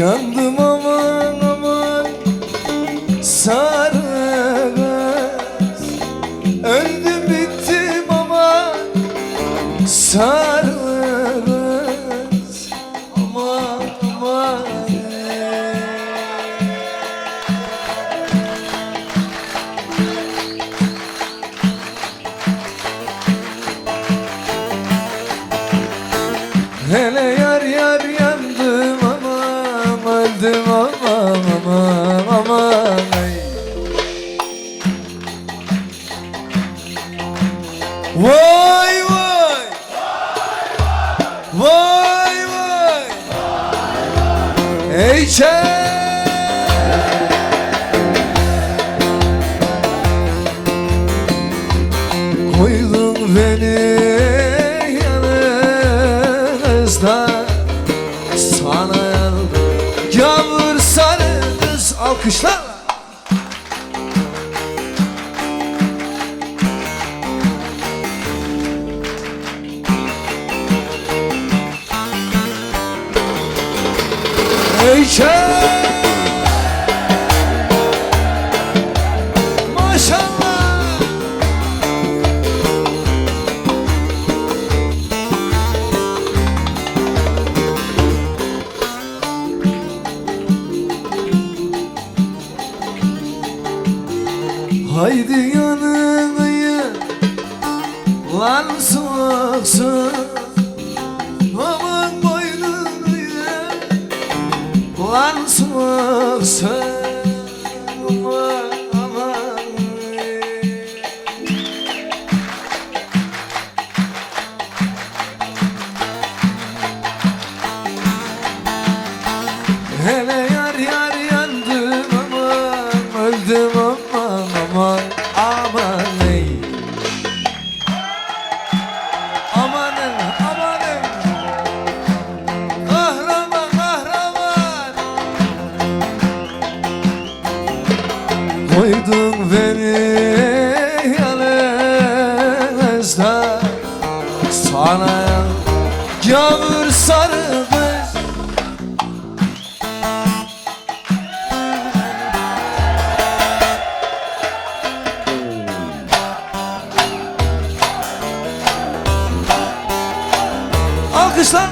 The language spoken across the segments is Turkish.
Yandım aman aman sarı kız Öldüm bittim aman sarı kız Aman aman. Hele Ey çay Koydun beni yanınızda Sana yandım Yağmur sarı kız alkışlarla Maşallah. Haydi yanına Lan soğuk Lan soğuk Beni yanınızda Sana yağmur sarı kız Alkışlar.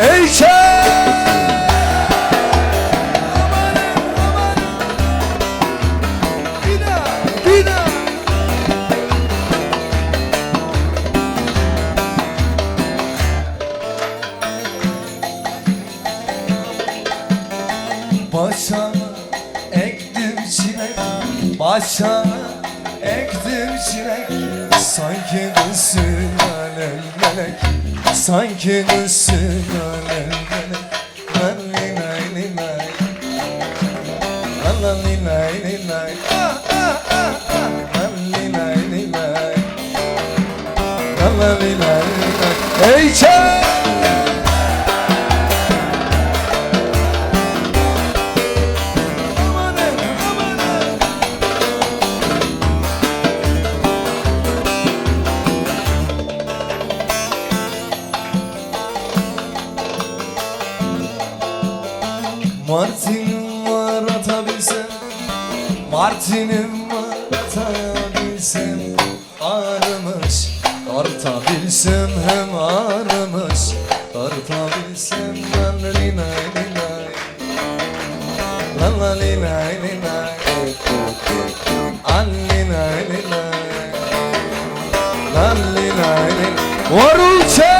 Ey çay! Başa ektim çilek Sanki düşsün alem melek Sanki düşsün alem melek. Lali lay li lay Lali lay li lay Ah ah ah ah Lali lay li lay Lali lay li lay. Ey çay! Martinim var atabilsem. Martinim var atabilsem. Ağrımış Tartabilsem hem ağrımış Tartabilsem lan linay linay Lan la linay linay An linay linay Lan linay linay Varul çay